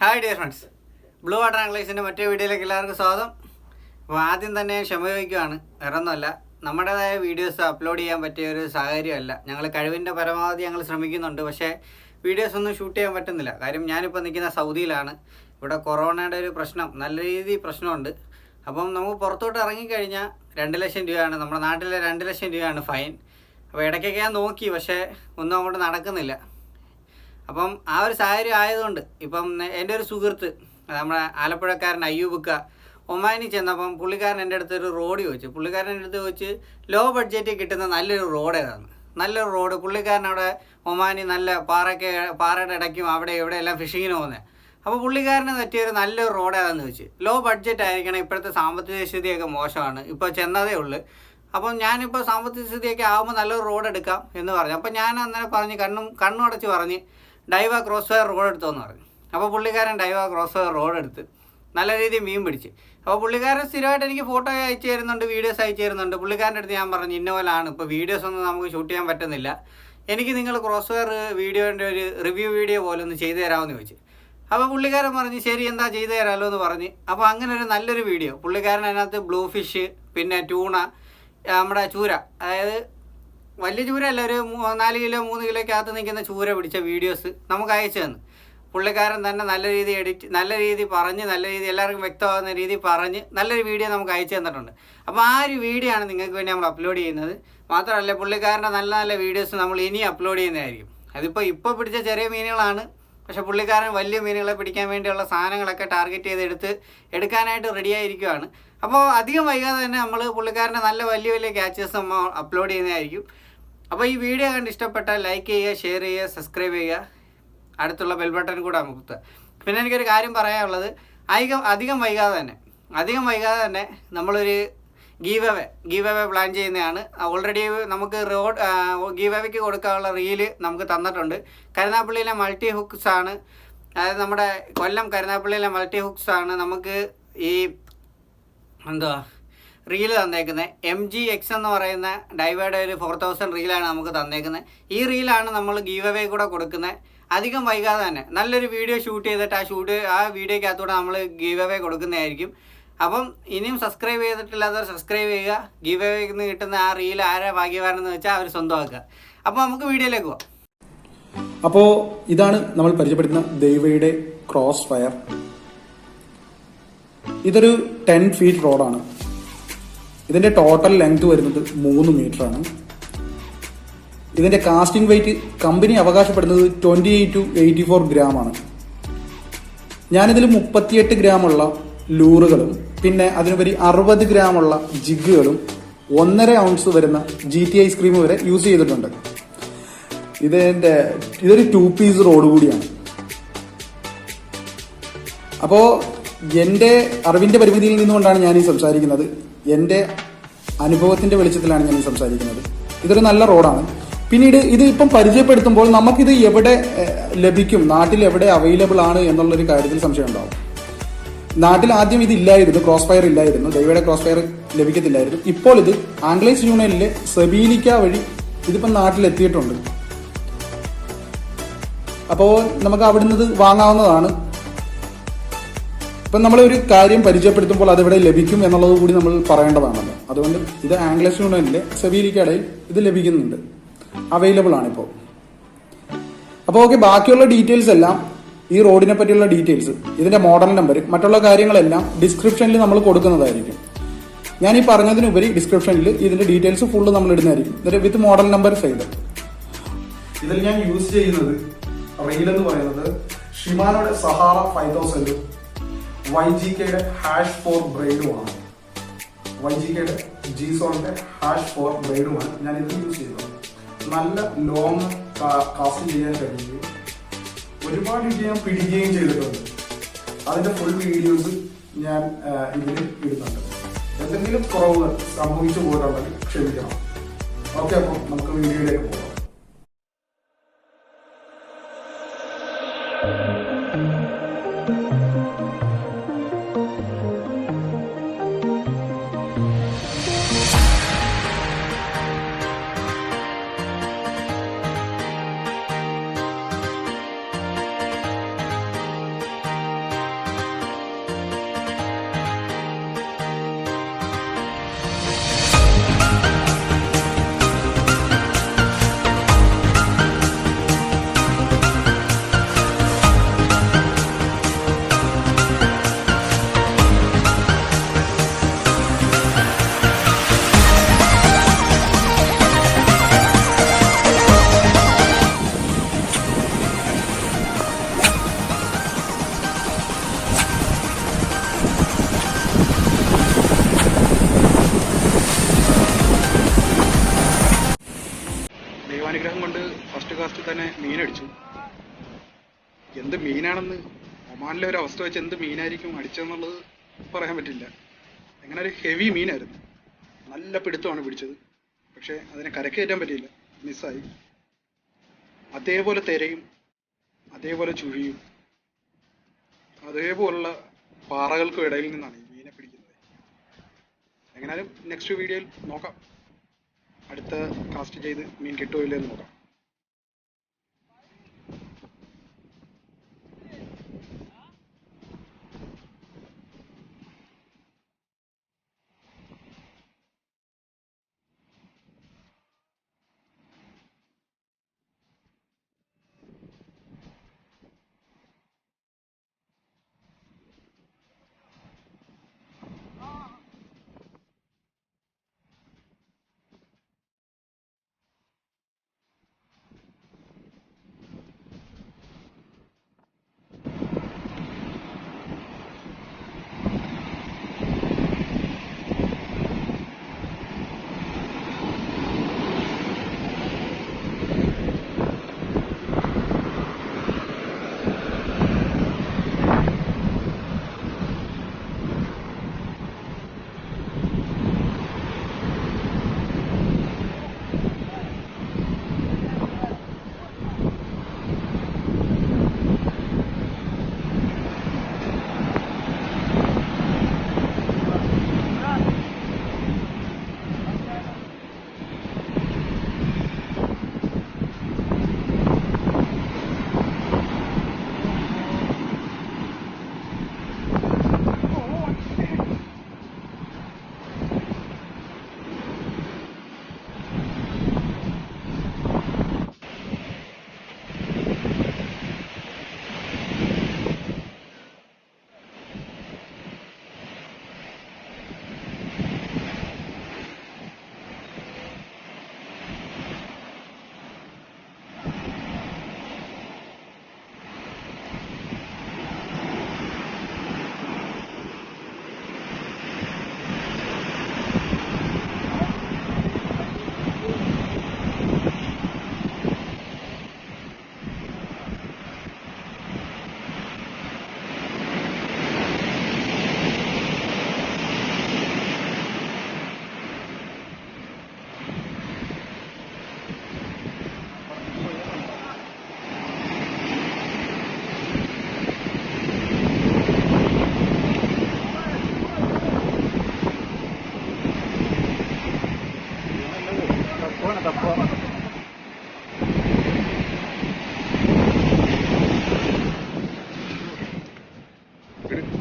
Hi dear friends blue water ആംഗ്ലേഴ്സിന്റെ മറ്റേ വീഡിയോയിലേക്ക് എല്ലാവർക്കും സ്വാഗതം. അപ്പോൾ ആദ്യം തന്നെ ക്ഷമ ചോദിക്കുകയാണ് വേറൊന്നുമല്ല നമ്മുടേതായ വീഡിയോസ് അപ്ലോഡ് ചെയ്യാൻ പറ്റിയ ഒരു സാഹചര്യമല്ല. ഞങ്ങൾ കഴിവിന്റെ പരമാവധി ഞങ്ങൾ ശ്രമിക്കുന്നുണ്ട്. പക്ഷേ വീഡിയോസ് ഒന്നും ഷൂട്ട് ചെയ്യാൻ പറ്റുന്നില്ല. കാര്യം ഞാനിപ്പോൾ നിൽക്കുന്ന സൗദിയിലാണ്. ഇവിടെ കൊറോണയുടെ ഒരു പ്രശ്നം നല്ല രീതിയിൽ പ്രശ്നമുണ്ട്. അപ്പം നമുക്ക് പുറത്തോട്ട് ഇറങ്ങിക്കഴിഞ്ഞാൽ രണ്ട് ലക്ഷം രൂപയാണ് നമ്മുടെ നാട്ടിലെ രണ്ട് ലക്ഷം രൂപയാണ് ഫൈൻ. അപ്പോൾ ഇടയ്ക്കൊക്കെ ഞാൻ നോക്കി പക്ഷേ ഒന്നും അങ്ങോട്ട് നടക്കുന്നില്ല. അപ്പം ആ ഒരു സാഹചര്യം ആയതുകൊണ്ട് ഇപ്പം എന്റെ ഒരു സുഹൃത്ത് നമ്മുടെ ആലപ്പുഴക്കാരൻ അയ്യൂബുക്ക ഒമാനി ചെന്നപ്പം പുള്ളിക്കാരൻ എന്റെ അടുത്ത് ഒരു റോഡ് ചോദിച്ചു. പുള്ളിക്കാരൻ എന്റെ അടുത്ത് ചോദിച്ച് ലോ ബഡ്ജറ്റിൽ കിട്ടുന്ന നല്ലൊരു റോഡ് ഏതാണ്? നല്ലൊരു റോഡ് പുള്ളിക്കാരൻ അവിടെ ഒമാനി നല്ല പാറയ്ക്ക് പാറയുടെ ഇടയ്ക്കും അവിടെ ഇവിടെ ഫിഷിങ്ങിന് പോകുന്നത് അപ്പോൾ പുള്ളിക്കാരന് പറ്റിയൊരു നല്ലൊരു റോഡ് ഏതാണെന്ന് ചോദിച്ചു ലോ ബഡ്ജറ്റ് ആയിരിക്കണം ഇപ്പോഴത്തെ സാമ്പത്തിക സ്ഥിതിയൊക്കെ മോശമാണ് ഇപ്പോൾ ചെന്നതേ ഉള്ളൂ. അപ്പം ഞാനിപ്പോൾ സാമ്പത്തിക സ്ഥിതിയൊക്കെ ആകുമ്പോൾ നല്ലൊരു റോഡ് എടുക്കാം എന്ന് പറഞ്ഞു. അപ്പം ഞാൻ അന്നേരം പറഞ്ഞ് കണ്ണും കണ്ണും അടച്ച് പറഞ്ഞ് ഡൈവ ക്രോസ് റോഡ് എടുത്തോന്ന് പറഞ്ഞു. അപ്പോൾ പുള്ളിക്കാരൻ ഡൈവ ക്രോസ് റോഡ് എടുത്ത് നല്ല രീതിയിൽ മീൻ പിടിച്ച്. അപ്പോൾ പുള്ളിക്കാരൻ സ്ഥിരമായിട്ട് എനിക്ക് ഫോട്ടോ അയച്ചു തരുന്നുണ്ട് വീഡിയോസ് അയച്ചു തരുന്നുണ്ട്. പുള്ളിക്കാരന്റെ അടുത്ത് ഞാൻ പറഞ്ഞു ഇന്ന പോലാണ് ഇപ്പോൾ വീഡിയോസ് ഒന്നും നമുക്ക് ഷൂട്ട് ചെയ്യാൻ പറ്റുന്നില്ല. എനിക്ക് നിങ്ങൾ ക്രോസ് ഫയർ വീഡിയോന്റെ ഒരു റിവ്യൂ വീഡിയോ പോലെ ഒന്ന് ചെയ്തു തരാമെന്ന് ചോദിച്ചു. അപ്പോൾ പുള്ളിക്കാരൻ പറഞ്ഞ് ശരി എന്താ ചെയ്തു തരാമല്ലോ എന്ന് പറഞ്ഞ്. അപ്പോൾ അങ്ങനെ ഒരു നല്ലൊരു വീഡിയോ. പുള്ളിക്കാരൻ അതിനകത്ത് ബ്ലൂ ഫിഷ് പിന്നെ ട്യൂണ നമ്മുടെ ചൂര അതായത് വലിയ ചൂരല്ല ഒരു നാല് കിലോ മൂന്ന് കിലോയ്ക്കകത്ത് നിൽക്കുന്ന ചൂര പിടിച്ച വീഡിയോസ് നമുക്ക് അയച്ചു തന്നു. പുള്ളിക്കാരൻ തന്നെ നല്ല രീതി എഡിറ്റ് നല്ല രീതി പറഞ്ഞ് നല്ല രീതി എല്ലാവർക്കും വ്യക്തമാകുന്ന രീതി പറഞ്ഞ് നല്ലൊരു വീഡിയോ നമുക്ക് അയച്ചു തന്നിട്ടുണ്ട്. അപ്പോൾ ആ ഒരു വീഡിയോ ആണ് നിങ്ങൾക്ക് വേണ്ടി നമ്മൾ അപ്ലോഡ് ചെയ്യുന്നത്. മാത്രമല്ല പുള്ളിക്കാരന്റെ നല്ല നല്ല വീഡിയോസ് നമ്മൾ ഇനി അപ്ലോഡ് ചെയ്യുന്നതായിരിക്കും. അതിപ്പോൾ ഇപ്പോൾ പിടിച്ച ചെറിയ മീനുകളാണ്. പക്ഷേ പുള്ളിക്കാരൻ വലിയ മീനുകളെ പിടിക്കാൻ വേണ്ടിയുള്ള സാധനങ്ങളൊക്കെ ടാർഗറ്റ് ചെയ്ത് എടുത്ത് എടുക്കാനായിട്ട് ആയിരിക്കുവാണ്. അപ്പോൾ അധികം വൈകാതെ തന്നെ നമ്മൾ പുള്ളിക്കാരന്റെ നല്ല വലിയ വലിയ ക്യാച്ചസ് നമ്മൾ അപ്ലോഡ് ചെയ്യുന്നതായിരിക്കും. അപ്പോൾ ഈ വീഡിയോ കണ്ട് ഇഷ്ടപ്പെട്ടാൽ ലൈക്ക് ചെയ്യുക ഷെയർ ചെയ്യുക സബ്സ്ക്രൈബ് ചെയ്യുക. അടുത്തുള്ള ബെൽ ബട്ടൺ കൂടെ അമുക്കുക പിന്നെ എനിക്കൊരു കാര്യം പറയാനുള്ളത്. അധികം അധികം വൈകാതെ തന്നെ അധികം വൈകാതെ തന്നെ നമ്മളൊരു give away give away plan ചെയ്യുന്നതാണ്. ഓൾറെഡി നമുക്ക് റോഡ് ഗീവ് അവേക്ക് കൊടുക്കാനുള്ള റീൽ നമുക്ക് തന്നിട്ടുണ്ട്. കരുനാപ്പള്ളിയിലെ മൾട്ടി ഹുക്സ് ആണ്. അതായത് നമ്മുടെ കൊല്ലം കരുനാപ്പള്ളിയിലെ മൾട്ടി ഹുക്സ് ആണ്. നമുക്ക് ഈ എന്തുവാ റീൽ തന്നേക്കുന്നത് എം ജി എക്സ് എന്ന് പറയുന്ന ഡൈവേഡ് ഒരു ഫോർ തൗസൻഡ് റീലാണ് നമുക്ക് തന്നേക്കുന്നത് ഈ റീലാണ് നമ്മൾ ഗീവ് അവേ കൂടെ കൊടുക്കുന്നത് അധികം വൈകാതെ തന്നെ. നല്ലൊരു വീഡിയോ ഷൂട്ട് ചെയ്തിട്ട് ആ ഷൂട്ട് ആ വീഡിയോക്കകത്തൂടെ നമ്മൾ ഗീവ് അവേ കൊടുക്കുന്നതായിരിക്കും. അപ്പം ഇനിയും സബ്സ്ക്രൈബ് ചെയ്തിട്ടില്ലാത്തവർ സബ്സ്ക്രൈബ് ചെയ്യുക. ഗീവ് അവേയിൽ നിന്ന് കിട്ടുന്ന ആ റീൽ ആരാ ഭാഗ്യവാനെന്ന് വെച്ചാൽ അവർ സ്വന്തമാക്കുക. അപ്പോൾ നമുക്ക് വീഡിയോയിലേക്ക് പോകാം അപ്പോൾ ഇതാണ് നമ്മൾ പരിചയപ്പെടുത്തുന്ന ദൈവയുടെ ക്രോസ് ഫയർ ഇതൊരു ടെൻ ഫീറ്റ് റോഡാണ് ഇതിന്റെ ടോട്ടൽ ലെങ്ത് വരുന്നത് മൂന്ന് മീറ്റർ ആണ്. ഇതിന്റെ കാസ്റ്റിംഗ് വെയിറ്റ് കമ്പനി അവകാശപ്പെടുന്നത് twenty eight to eighty four gram ആണ്. ഞാനിതിൽ മുപ്പത്തിയെട്ട് ഗ്രാമുള്ള ലൂറുകളും പിന്നെ അതിനുപരി അറുപത് ഗ്രാമുള്ള ജിഗുകളും ഒന്നര ഔൺസ് വരുന്ന ജി ടി ഐസ്ക്രീം വരെ യൂസ് ചെയ്തിട്ടുണ്ട്. ഇതിന്റെ ഇതൊരു ടു പീസ് റോഡ് കൂടിയാണ്. അപ്പോ എന്റെ അറിവിന്റെ പരിമിതിയിൽ നിന്നുകൊണ്ടാണ് ഞാൻ ഈ സംസാരിക്കുന്നത്. എന്റെ അനുഭവത്തിന്റെ വെളിച്ചത്തിലാണ് ഞാൻ സംസാരിക്കുന്നത്. ഇതൊരു നല്ല റോഡാണ്. പിന്നീട് ഇത് ഇപ്പം പരിചയപ്പെടുത്തുമ്പോൾ നമുക്കിത് എവിടെ ലഭിക്കും? നാട്ടിൽ എവിടെ അവൈലബിൾ ആണ് എന്നുള്ളൊരു കാര്യത്തിൽ സംശയം ഉണ്ടാവും നാട്ടിൽ ആദ്യം ഇത് ഇല്ലായിരുന്നു ക്രോസ് ഫയർ ഇല്ലായിരുന്നു. ദൈവയുടെ ക്രോസ് ഫയർ ലഭിക്കത്തില്ലായിരുന്നു. ഇപ്പോൾ ഇത് ആംഗ്ലേസ് യൂണിയനിലെ സെബീലിക്ക വഴി ഇതിപ്പം നാട്ടിലെത്തിയിട്ടുണ്ട്. അപ്പോൾ നമുക്ക് അവിടുന്ന് വാങ്ങാവുന്നതാണ്. ഇപ്പം നമ്മൾ ഒരു കാര്യം പരിചയപ്പെടുത്തുമ്പോൾ അതെവിടെ ലഭിക്കും എന്നുള്ളത് കൂടി നമ്മൾ പറയേണ്ടതാണല്ലോ. അതുകൊണ്ട് ഇത് ആംഗ്ലസ് യൂണിയനിലെ സെവീലിക്കടയിൽ ഇത് ലഭിക്കുന്നുണ്ട്. അവൈലബിൾ ആണ് ഇപ്പോൾ അപ്പോൾ ഓക്കെ ബാക്കിയുള്ള ഡീറ്റെയിൽസ് എല്ലാം ഈ റോഡിനെ പറ്റിയുള്ള ഡീറ്റെയിൽസ് ഇതിന്റെ മോഡൽ നമ്പർ മറ്റുള്ള കാര്യങ്ങളെല്ലാം ഡിസ്ക്രിപ്ഷനിൽ നമ്മൾ കൊടുക്കുന്നതായിരിക്കും. ഞാൻ ഈ പറഞ്ഞതിനുപരി ഡിസ്ക്രിപ്ഷനിൽ ഇതിന്റെ ഡീറ്റെയിൽസ് ഫുള്ള് നമ്മൾ ഇടുന്നതായിരിക്കും. ഇതിന്റെ വിത്ത് മോഡൽ നമ്പർ സൈഡ്. ഇതിൽ ഞാൻ യൂസ് ചെയ്യുന്നത് റെയിൽ എന്ന് പറയുന്നത് ഷിമാനോയുടെ സഹാറ ഫൈവ് തൗസൻഡും വൈ ജി കെയുടെ ഹാഷ് ഫോർ ബ്രൈഡുമാണ് വൈ ജി കെയുടെ ജി സോണിന്റെ ഹാഷ് ഫോർ ബ്രൈഡുമാണ് ഞാൻ ഇത് യൂസ് ചെയ്തത് നല്ല ലോങ് കാസ്റ്റ് ചെയ്യാൻ കഴിയുകയും ഒരുപാട് ഇടി ഞാൻ പിടിക്കുകയും ചെയ്തിട്ടുണ്ട്. അതിന്റെ ഫുൾ വീഡിയോസ് ഞാൻ ഇതിൽ ഇടുന്നുണ്ട്. എന്തെങ്കിലും കുറവ് സംഭവിച്ചു പോയിട്ടുണ്ടെങ്കിൽ ക്ഷമിക്കണം. ഓക്കെ അപ്പൊ നമുക്ക് വീഡിയോയിലേക്ക് പോകാം. തന്നെ മീനടിച്ചു എന്ത് മീനാണെന്ന് ഒമാനിലെ ഒരു അവസ്ഥ വെച്ച് എന്ത് മീനായിരിക്കും അടിച്ചതെന്നുള്ളത് പറയാൻ പറ്റില്ല. അങ്ങനെ ഒരു ഹെവി മീനായിരുന്നു. നല്ല പിടുത്തമാണ് പിടിച്ചത്. പക്ഷേ അതിനെ കരക്ക് കയറ്റാൻ പറ്റിയില്ല. മിസ്സായി. അതേപോലെ തിരയും. അതേപോലെ ചുഴിയും. അതേപോലുള്ള പാറകൾക്കും ഇടയിൽ നിന്നാണ് ഈ മീനെ പിടിക്കുന്നത്. എങ്ങനാലും നെക്സ്റ്റ് വീഡിയോയിൽ നോക്കാം. അടുത്ത കാസ്റ്റ് ചെയ്ത് മീൻ കിട്ടുമോ എന്ന് നോക്കാം. Ready?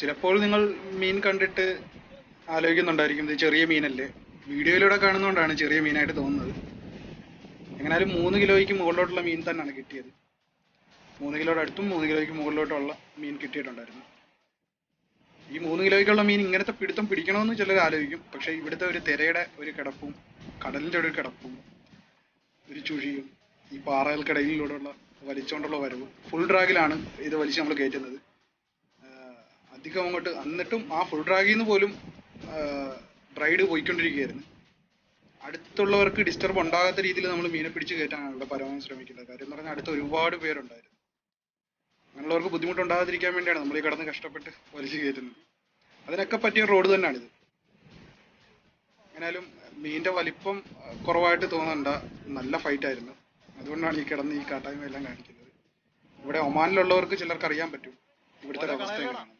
ചിലപ്പോൾ നിങ്ങൾ മീൻ കണ്ടിട്ട് ആലോചിക്കുന്നുണ്ടായിരിക്കും ഇത് ചെറിയ മീനല്ലേ? വീഡിയോയിലൂടെ കാണുന്നതുകൊണ്ടാണ് ചെറിയ മീനായിട്ട് തോന്നുന്നത്. എങ്ങനാലും മൂന്ന് കിലോയ്ക്ക് മുകളിലോട്ടുള്ള മീൻ തന്നെയാണ് കിട്ടിയത്. മൂന്ന് കിലോയുടെ അടുത്തും മൂന്ന് കിലോയ്ക്ക് മുകളിലോട്ടുള്ള മീൻ കിട്ടിയിട്ടുണ്ടായിരുന്നു. ഈ മൂന്ന് കിലോയ്ക്കുള്ള മീൻ ഇങ്ങനത്തെ പിടുത്തം പിടിക്കണമെന്ന് ചിലർ ആലോചിക്കും. പക്ഷെ ഇവിടുത്തെ ഒരു തിരയുടെ ഒരു കിടപ്പും കടലിന്റെ ഒരു കിടപ്പും ഒരു ചുഴിയും ഈ പാറകൾക്കിടയിലൂടെയുള്ള വലിച്ചുകൊണ്ടുള്ള വരവും ഫുൾ ഡ്രാഗിലാണ് ഇത് വലിച്ച് നമ്മൾ കയറ്റുന്നത്. അധികം അങ്ങോട്ട് എന്നിട്ടും ആ ഫുൾ ഡ്രാഗിൽ നിന്ന് പോലും റൈഡ് പോയിക്കൊണ്ടിരിക്കുകയായിരുന്നു. അടുത്തുള്ളവർക്ക് ഡിസ്റ്റർബ് ഉണ്ടാകാത്ത രീതിയിൽ നമ്മൾ മീനെ പിടിച്ച് കയറ്റാനാണ് ഇവിടെ പരമാവധി ശ്രമിക്കുന്നത് കാര്യം എന്ന് പറഞ്ഞാൽ അടുത്ത് ഒരുപാട് പേരുണ്ടായിരുന്നു. അങ്ങനെയുള്ളവർക്ക് ബുദ്ധിമുട്ടുണ്ടാകാതിരിക്കാൻ വേണ്ടിയാണ് നമ്മൾ ഈ കടന്ന് കഷ്ടപ്പെട്ട് വലിച്ചു കയറ്റുന്നത്. അതിനൊക്കെ പറ്റിയ റോഡ് തന്നെയാണിത്. എങ്ങനെയാലും മീനിന്റെ വലിപ്പം കുറവായിട്ട് തോന്നണ്ട. നല്ല ഫൈറ്റ് ആയിരുന്നു. അതുകൊണ്ടാണ് ഈ കിടന്ന് ഈ കാട്ടായ്മ എല്ലാം കാണിക്കുന്നത്. ഇവിടെ ഒമാനിലുള്ളവർക്ക് ചിലർക്ക് അറിയാൻ പറ്റും. ഇവിടുത്തെ അവസ്ഥ എങ്ങനെയാണ്?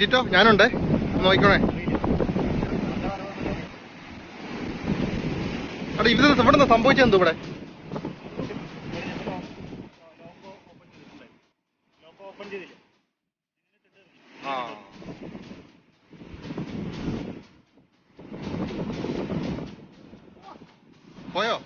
ടിറ്റോ ഞാനുണ്ട്. നോക്കിക്കോണേ. അവിടെ ഇവിടെ ഇവിടെ സംഭവിച്ചെന്ത് ഇവിടെ? ആ. പോയോ?